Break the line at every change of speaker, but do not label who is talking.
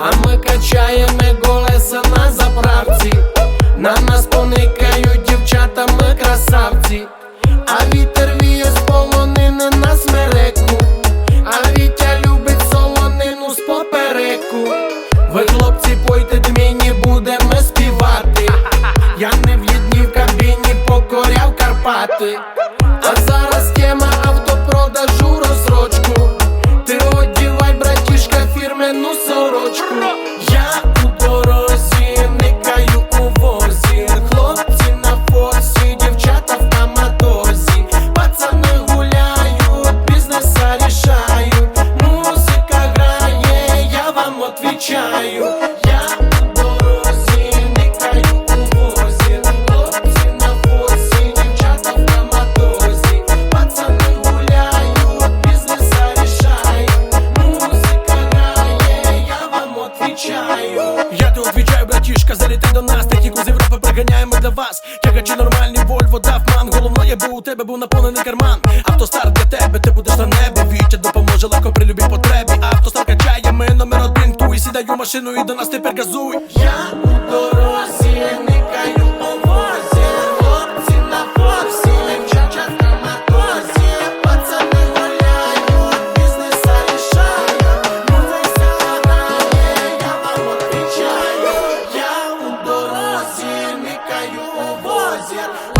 А ми качаємо колеса на заправці. На нас поникають дівчата, ми красавці. А вітер віє з полонини на смереку. А Вітя любить солонину з попереку. Ви, хлопці, пойте мені будемо співати. Я не в єдній в кабіні покоряв Карпати. Сорочку. Я у дорозі, никаю у возі. Хлопці на фосі, дівчата в каматозі. Пацани гуляють, бізнеса рішають. Музика грає, я вам отвічаю. Вам.
Я то отвічаю, братішка, залітай до нас, техніку з Європи приганяємо для вас. Тягачі нормальні, Вольво дафман. Головне, би у тебе був наповнений карман. Автостар для тебе, ти будеш на небі. Вітя допоможе легко при любій потребі. Автостар качає, ми номер один. Туй сідаю машину і до нас тепер газуй.
Я у дорозі, social